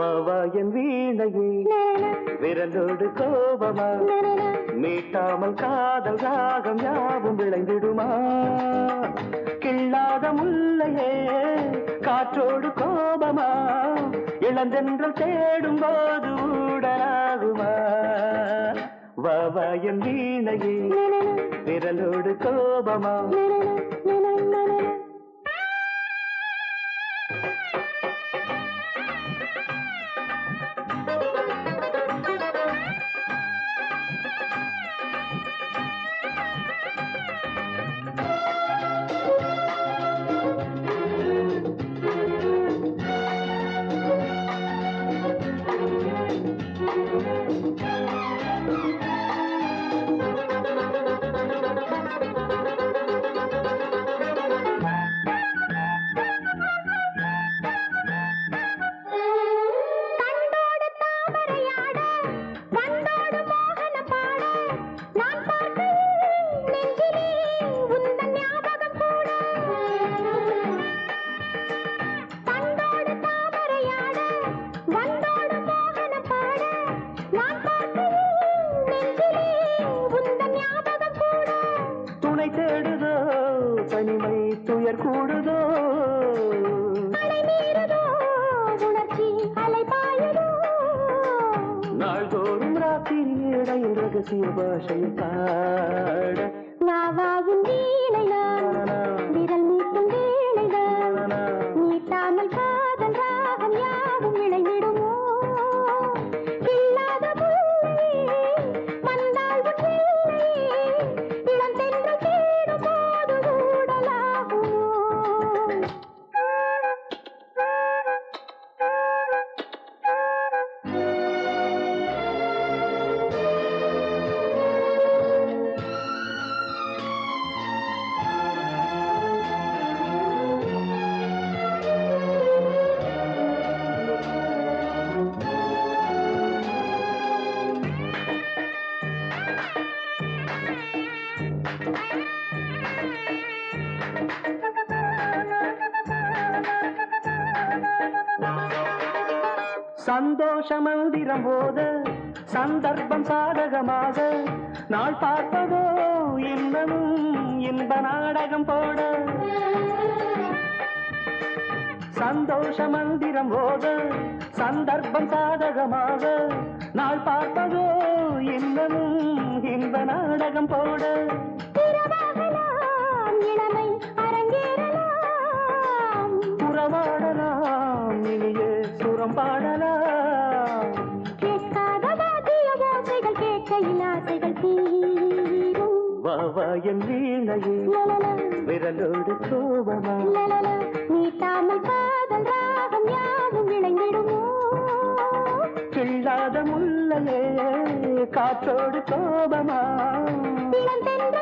வாவா என் வீணையே. விரலோடு கோபமா? மீட்டாமல் காதல் ராகம் யாவும் விளைந்திடுமா? கிள்ளாத முல்லையே காற்றோடு கோபமா? இளந்தென்றல் தேடும் போது ஊடலாகுமா? வாவா என் வீணையே. விரலோடு கோபமா? தேடுதோ? தனிமை துயர் கூடுதோ? நாள்தோறும் ராத்திரி இடையில் ரகசிய பாஷை பாட. வீணைதான் விரல் சந்தோஷ மந்திரம் போத சந்தர்ப்பம் சாதகமாக. நாள் பார்ப்பதோ இன்னமும் இன்ப நாடகம் போட. சந்தோஷ மந்திரம் போத சந்தர்ப்பம் சாதகமாக. நாள் பார்ப்பதோ இன்னமும் இன்ப நாடகம் போட. தாயம் வீணையே விரலோடு கோபமா நீ தாமல் காதல் ராகம் யாவும் இணைந்திடுமோ கிள்ளாத முல்லையே காற்றோடு கோபமா இளந்தென்ற